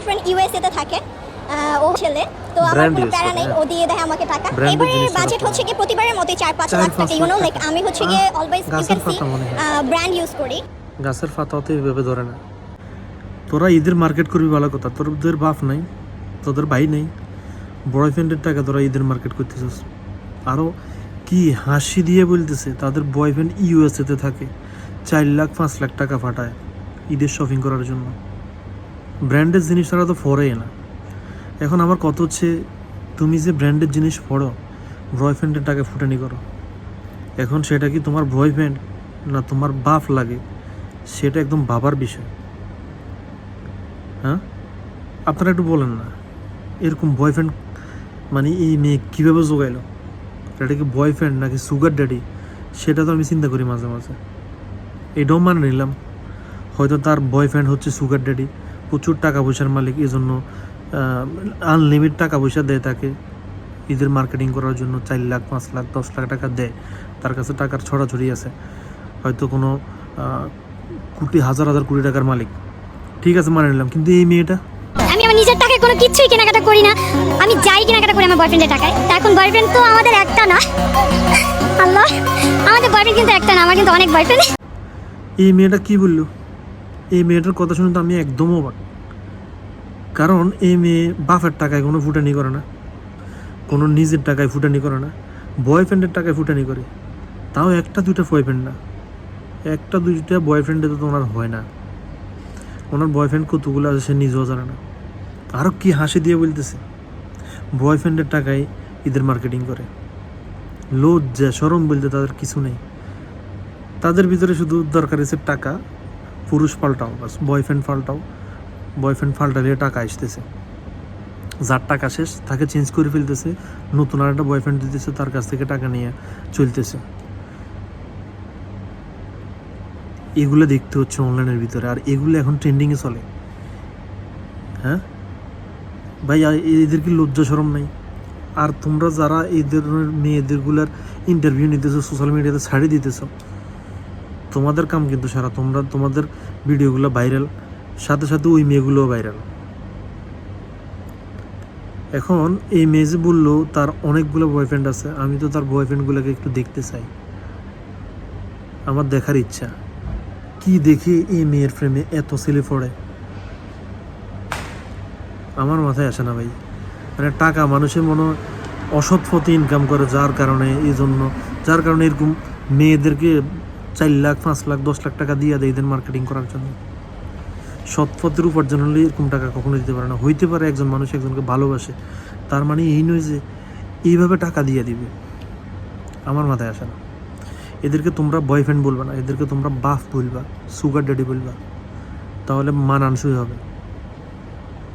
Boyfriend USA তে থাকে ও ছেলে তো আমার কোনো প্যারা নেই হ্যাঁ। ও দিয়ে দেয় আমাকে টাকা। এবারে বাজেট হচ্ছে কি প্রতিবারের মতোই চার পাঁচ লাখ টাকা। ইউ নো লাইক আমি হচ্ছে গিয়ে always you can see. Brand use করি। গাছের পাতাও তো এইভাবে ধরে না। তোরা ঈদের মার্কেট করবি ভালো কথা। তোদের বাপ নাই তোদের ভাই নেই। বয়ফ্রেন্ডের টাকা তোরা ঈদের মার্কেট করতেছিস। আরও কি হাসি দিয়ে বলতেছে তাদের বয়ফ্রেন্ড ইউএসএতে থাকে। চার লাখ পাঁচ লাখ টাকা ফাটায় ঈদের শপিং করার জন্য। ব্র্যান্ডের জিনিস তারা তো ফরেই না। এখন আমার কত হচ্ছে, তুমি যে ব্র্যান্ডের জিনিস পড়ো বয়ফ্রেন্ডের টাকা ফুটানি করো। এখন সেটা কি তোমার বয়ফ্রেন্ড না তোমার বাপ লাগে, সেটা একদম বাবার বিষয়। হ্যাঁ? আপনারা একটু বলেন না, এরকম বয়ফ্রেন্ড মানে এই মেয়ে কীভাবে জোগাইলো? এটা কি বয়ফ্রেন্ড নাকি সুগার ড্যাডি সেটা তো আমি চিন্তা করি মাঝে মাঝে। এটাও মানে নিলাম। হয়তো তার বয়ফ্রেন্ড হচ্ছে সুগার ড্যাডি প্রচুর টাকা পয়সার মালিক এই জন্য আনলিমিট টাকা পয়সা দেয় তাকে। ঈদের মার্কেটিং করার জন্য চার লাখ পাঁচ লাখ দশ লাখ টাকা দেয়। তার কাছে টাকার ছড়াছড়ি আছে। হয়তো কোনো কোটি হাজার হাজার কোটি টাকার মালিক। ঠিক আছে মানে নিলাম। কিন্তু এই মেয়েটা? আমি আমার নিজের টাকায় কোনো কিছুই কেনাকাটা করি না। আমি যাই কেনাকাটা করি আমার বয়ফ্রেন্ডের টাকায়। তা এখন বয়ফ্রেন্ড তো আমাদের একটা না। আল্লাহ আমাদের বয়ফ্রেন্ড কিন্তু একটা না আমার কিন্তু অনেক বয়ফ্রেন্ড এই মেয়েটা কি বলল? এই মেয়েটার কথা শুনে তো আমি একদম অবাক। কারণ এই মেয়ে বাপের টাকায় কোনো ফুটানি করে না, কোনো নিজের টাকায় ফুটানি করে না বয়ফ্রেন্ডের টাকায় ফুটানি করে। তাও একটা দুইটা বয়ফ্রেন্ড না। একটা দুইটা বয়ফ্রেন্ডে তো ওনার হয় না। ওনার বয়ফ্রেন্ড কতগুলো আছে সে নিজেও জানে না। আরও কি হাসি দিয়ে বলতেছে? বয়ফ্রেন্ডের টাকায় ঈদের মার্কেটিং করে। লজ্জা সরম বলতে তাদের কিছু নেই। তাদের ভিতরে শুধু দরকার হচ্ছে টাকা। পুরুষ পাল্টাও, বাস বয়ফ্রেন্ড পাল্টাও। বয়ফ্রেন্ড পাল্টালে টাকা আসতেছে। যার টাকা শেষ, তাকে চেঞ্জ করে ফেলতেছে। নতুন আর একটা বয়ফ্রেন্ড দিতেছে, তার কাছ থেকে টাকা নিয়ে চলতেছে। এগুলো দেখতে হচ্ছে অনলাইনের ভিতরে, আর এগুলো এখন ট্রেন্ডিংয়ে চলে। হ্যাঁ? ভাই এদের কি লজ্জা সরম নাই? আর তোমরা যারা এই ধরনের মেয়েদেরগুলার ইন্টারভিউ নিতেছো সোশ্যাল মিডিয়াতে ছাড়িয়ে দিতেছো তোমাদের কাম কিন্তু সারা, তোমরা, তোমাদের ভিডিওগুলো ভাইরাল সাথে সাথে ওই মেয়েগুলোও ভাইরাল এখন এই মেয়ে যে বলল, তার অনেকগুলো বয়ফ্রেন্ড আছে, আমি তো তার বয়ফ্রেন্ডগুলোকে একটু দেখতে চাই। আমার দেখার ইচ্ছা। কি দেখে এই মেয়ের ফ্রেমে এত ছেলে পড়ে? আমার মাথায় আসে না ভাই। মানে টাকা মানুষের মনে অসৎ পথে ইনকাম করে, যার কারণে, এই জন্য, যার কারণে এরকম মেয়েদেরকে চার লাখ, পাঁচ লাখ, দশ লাখ টাকা দিয়ে দেয় এদের মার্কেটিং করার জন্য। সৎ পথের উপার্জন হলে এরকম টাকা কখনো দিতে পারে না। হইতে পারে একজন মানুষ একজনকে ভালোবাসে, তার মানে এই নয় যে এইভাবে টাকা দিয়ে দিবে। আমার মাথায় আসে না। এদেরকে তোমরা বয়ফ্রেন্ড বলবা না, এদেরকে তোমরা বাফ বলবা সুগার ড্যাডি বলবা, তাহলে মান মানানসই হবে।